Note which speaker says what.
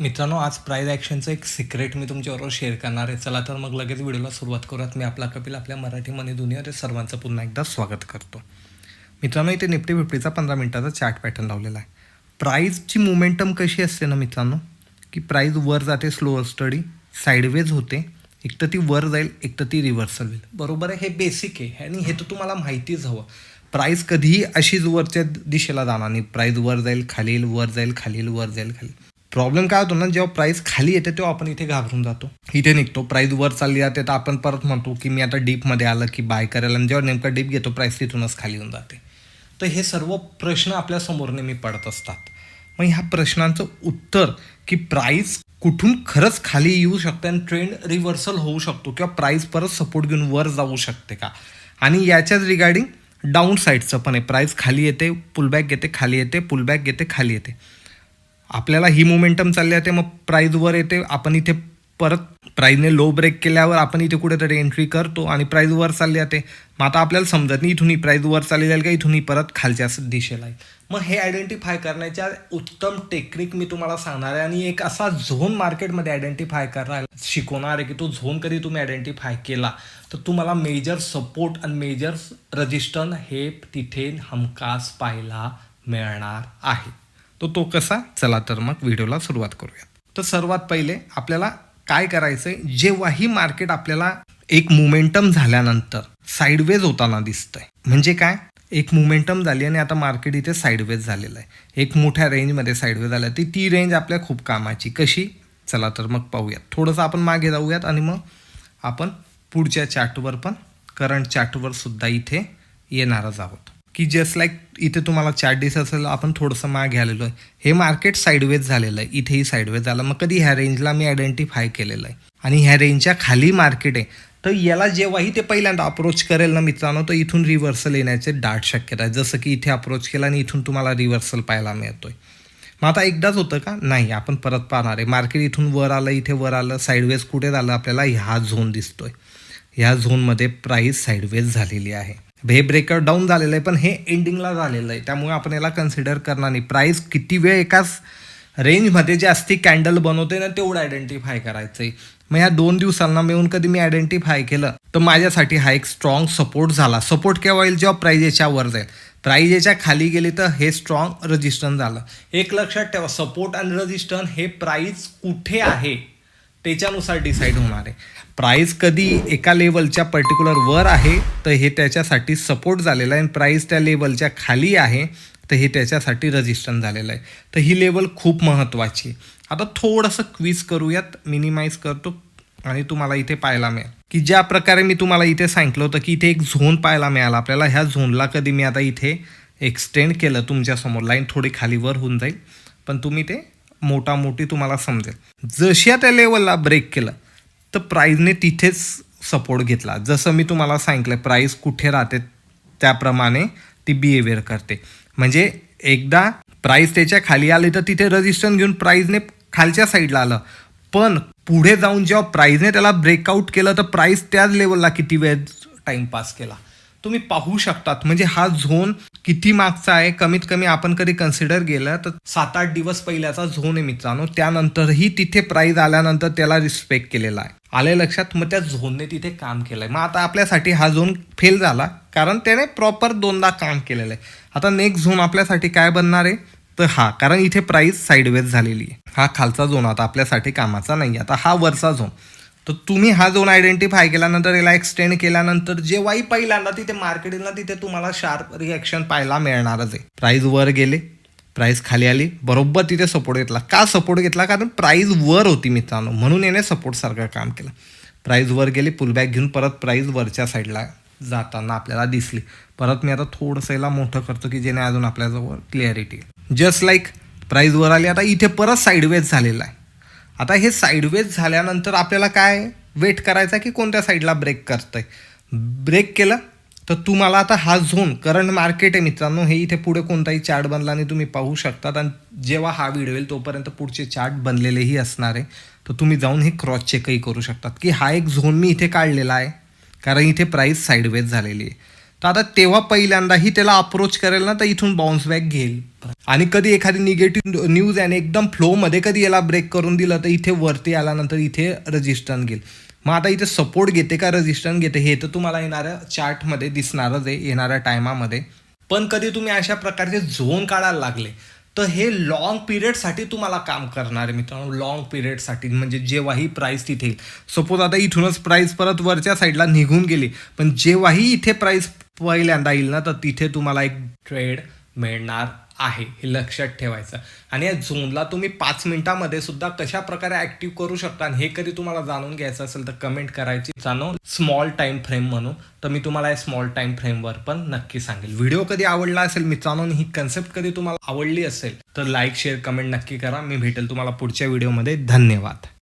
Speaker 1: मित्रांनो आज प्राईज ॲक्शनचं एक सिक्रेट मी तुमच्याबरोबर शेअर करणार आहे. चला तर मग लगेच व्हिडिओला सुरुवात करूयात. मी आपला कपिल आपल्या मराठी मनी दुनियावर सर्वांचं पुन्हा एकदा स्वागत करतो. मित्रांनो इथे निफ्टी फिफ्टीचा पंधरा मिनिटाचा चार्ट पॅटर्न लावलेला आहे. प्राईजची मुमेंटम कशी असते ना मित्रांनो? की प्राईज वर जाते स्लोअर स्टडी साईडवेज होते. एक तर ती वर जाईल एक तर ती रिव्हर्सल होईल. बरोबर आहे? हे बेसिक आहे. आणि हे तर तुम्हाला माहितीच हवं. प्राईज कधीही अशीच वरच्या दिशेला जाणार नाही. प्राईज वर जाईल खालील वर जाईल खालील वर जाईल खाली प्रॉब्लेम काय होतो ना जेव्हा प्राईस खाली येते तेव्हा आपण इथे घाबरून जातो. इथे निघतो. प्राईस वर चालली जाते तर आपण परत म्हणतो की मी आता डीपमध्ये आलं की बाय करायला. आणि जेव्हा नेमका डीप घेतो प्राईस तिथूनच खाली येऊन जाते. तर हे सर्व प्रश्न आपल्यासमोर नेहमी पडत असतात. मग ह्या प्रश्नांचं उत्तर की प्राईस कुठून खरंच खाली येऊ शकते आणि ट्रेंड रिव्हर्सल होऊ शकतो किंवा प्राईस परत सपोर्ट घेऊन वर जाऊ शकते का? आणि याच्याच रिगार्डिंग डाऊन साईडचं पण आहे. प्राईस खाली येते पुलबॅक घेते खाली येते पुलबॅक घेते खाली येते. आपल्याला ही मोमेंटम चालली जाते मग प्राईजवर येते. आपण इथे परत प्राईजने लो ब्रेक केल्यावर आपण इथे कुठेतरी एंट्री करतो आणि प्राईज वर चालली जाते. मग आता आपल्याला समजत नाही इथूनही प्राईज वर चालली जाईल का इथूनही परत खालच्या दिशेला आहे मग हे आयडेंटिफाय करण्याच्या उत्तम टेक्निक मी तुम्हाला सांगणार आहे. आणि एक असा झोन मार्केटमध्ये आयडेंटिफाय करणार शिकवणार आहे की तो झोन कधी तुम्ही आयडेंटिफाय केला. तर तुम्हाला मेजर सपोर्ट आणि मेजर रजिस्टन हे तिथे हमखास पाहायला मिळणार आहे. तो तो कसा? चला तर मग व्हिडिओला सुरुवात करूयात. तर सर्वात पहिले आपल्याला काय करायचं आहे जेव्हाही मार्केट आपल्याला एक मोमेंटम झाल्यानंतर साईडवेज होताना दिसतंय. म्हणजे काय? एक मोमेंटम झाली आणि आता मार्केट इथे साईडवेज झालेलं आहे. एक मोठ्या रेंजमध्ये साईडवेज झालं ती ती रेंज आपल्या खूप कामाची. कशी? चला तर मग पाहूयात. थोडंसं आपण मागे जाऊयात आणि मग आपण पुढच्या चार्टवर पण करंट चार्टवर सुद्धा इथे येणारच आहोत. की जस्ट लाईक इथे तुम्हाला चार डेज असेल आपण थोडंसं माग घ्यालेलो आहे. हे मार्केट साईडवेज झालेलं आहे. इथेही साईडवेज झालं. मग कधी ह्या रेंजला मी आयडेंटिफाय केलेलं आहे. आणि ह्या रेंजच्या खाली मार्केट आहे. तर याला जेव्हाही ते पहिल्यांदा अप्रोच करेल ना मित्रांनो तर इथून रिव्हर्सल येण्याचे दाट शक्यता आहे. जसं की इथे अप्रोच केला आणि इथून तुम्हाला रिव्हर्सल पाहायला मिळतोय. मग आता एकदाच होतं का? नाही आपण परत पाहणार आहे. मार्केट इथून वर आलं इथे वर आलं साईडवेज कुठे झालं आपल्याला ह्या झोन दिसतोय. ह्या झोनमध्ये प्राईस साईडवेज झालेली आहे. हे ब्रेकर डाऊन झालेलं आहे पण हे एंडिंगला झालेलं आहे. त्यामुळे आपण याला कन्सिडर करणार नाही. प्राईस किती वेळ एकाच रेंजमध्ये जास्ती कॅन्डल बनवते ना तेवढं आयडेंटिफाय करायचं आहे मग या दोन दिवसांना मिळून कधी मी आयडेंटिफाय केलं तर माझ्यासाठी हा एक स्ट्रॉंग सपोर्ट झाला. सपोर्ट केव्हा येईल जेव्हा प्राईज याच्या वर जाईल. प्राईज याच्या खाली गेली तर हे स्ट्रॉंग रजिस्टन झालं. एक लक्षात ठेवा सपोर्ट आणि रजिस्टन हे प्राईज कुठे आहे? त्याच्यानुसार डिसाईड होणार आहे. प्राईस कधी एका लेवलच्या पर्टिक्युलर वर आहे तर हे त्याच्यासाठी सपोर्ट झालेला आहे. आणि प्राईस त्या लेवलच्या खाली आहे तर हे त्याच्यासाठी रजिस्टन झालेलं आहे. तर ही लेवल खूप महत्त्वाची आता थोडंसं क्विज करूयात मिनिमाइज करतो आणि तुम्हाला इथे पाहायला मिळेल. की ज्या प्रकारे मी तुम्हाला इथे सांगितलं होतं की इथे एक झोन पाहायला मिळाला. आपल्याला ह्या झोनला कधी मी आता इथे एक्सटेंड केलं तुमच्यासमोर लाईन थोडी खालीवर होऊन जाईल. पण तुम्ही ते मोठा मोठी तुम्हाला समजेल. जशा त्या लेवलला ब्रेक केलं तर प्राईजने तिथेच सपोर्ट घेतला. जसं मी तुम्हाला सांगितलं प्राईज कुठे राहते त्याप्रमाणे ती बिहेवियर करते. म्हणजे एकदा प्राईज त्याच्याखाली आली तर तिथे रजिस्टन घेऊन प्राईजने खालच्या साईडला आलं. पण पुढे जाऊन जेव्हा प्राईजने त्याला ब्रेकआउट केलं तर प्राईज त्याच लेवलला किती वेळ टाईमपास केला. तुम्ही पाहू शकतात. म्हणजे हा झोन किती मागचा आहे कमीत कमी आपण कधी कन्सिडर गेलं तर सात आठ दिवस पहिल्याचा झोन आहे मित्रांनो. त्यानंतरही तिथे प्राईज आल्यानंतर त्याला रिस्पेक्ट केलेला आहे. आले लक्षात? मग त्या झोनने तिथे काम केलंय. मग आता आपल्यासाठी हा झोन फेल झाला. कारण त्याने प्रॉपर दोनदा काम केलेलं आहे. आता नेक्स्ट झोन आपल्यासाठी काय बनणार आहे? तर हा कारण इथे प्राईस साईडवेज झालेली आहे. हा खालचा झोन आता आपल्यासाठी कामाचा नाही आता हा वरचा झोन. तर तुम्ही हा झोन आयडेंटिफाय केल्यानंतर याला एक्सटेंड केल्यानंतर जेव्हाही पहिल्यांदा तिथे मार्केटिंगला तिथे तुम्हाला शार्प रिॲक्शन पाहायला मिळणारच आहे. प्राईज वर गेले प्राईस खाली आली बरोबर तिथे सपोर्ट घेतला. का सपोर्ट घेतला? कारण प्राईज वर होती मित्रांनो. म्हणून याने सपोर्टसारखं काम केलं. प्राईज वर गेली पुलबॅक घेऊन परत प्राईज वरच्या साईडला जाताना आपल्याला दिसली. परत मी आता थोडंसं याला मोठं करतो की जेणे अजून आपल्याजवळ क्लिअरिटी जस्ट लाईक प्राईजवर आली आता इथे परत साईडवेज झालेला आहे. आता हे साईडवेज झाल्यानंतर आपल्याला काय वेट करायचा की कोणत्या साईडला ब्रेक करतंय? ब्रेक केलं तर तुम्हाला आता हा झोन करंट मार्केट आहे मित्रांनो हे इथे पुढे कोणताही चार्ट बनला नाही तुम्ही पाहू शकतात. आणि जेव्हा हा व्हिडिओ येईल तोपर्यंत पुढचे चार्ट बनलेलेही असणार आहे. तर तुम्ही जाऊन हे क्रॉस चेकही करू शकतात. की हा एक झोन मी इथे काढलेला आहे कारण इथे प्राईस साईडवेज झालेली आहे. तर आता तेव्हा पहिल्यांदाही त्याला अप्रोच करेल ना तर इथून बाउन्स बॅक घेईल. आणि कधी एखादी निगेटिव्ह न्यूज आणि एकदम फ्लोमध्ये कधी याला ब्रेक करून दिलं तर इथे वरती आल्यानंतर इथे रजिस्टन घेईल. मग आता इथे सपोर्ट घेते का रजिस्टन घेते हे तर तुम्हाला येणाऱ्या चार्टमध्ये दिसणारच आहे येणाऱ्या टायमामध्ये पण कधी तुम्ही अशा प्रकारचे झोन काढायला लागले तर हे लॉंग पिरियडसाठी तुम्हाला काम करणार आहे मित्रांनो. लॉंग पिरियडसाठी म्हणजे जेव्हाही प्राईस तिथे येईल. सपोज आता इथूनच प्राईस परत वरच्या साईडला निघून गेली. पण जेव्हाही इथे प्राईस पहिल्यांदा येईल ना तर तिथे तुम्हाला एक ट्रेड मिळणार. आहे हे लक्षात ठेवायचं. आणि या झोनला तुम्ही पाच मिनिटामध्ये सुद्धा कशा प्रकारे ऍक्टिव्ह करू शकता आणि हे कधी तुम्हाला जाणून घ्यायचं असेल तर कमेंट करायची जाणून स्मॉल टाइम फ्रेम म्हणून तर मी तुम्हाला या स्मॉल टाइम फ्रेमवर पण नक्की सांगेल. व्हिडिओ कधी आवडला असेल मित्रांनो आणि ही कन्सेप्ट कधी तुम्हाला आवडली असेल तर लाईक शेअर कमेंट नक्की करा. मी भेटेल तुम्हाला पुढच्या व्हिडिओमध्ये धन्यवाद.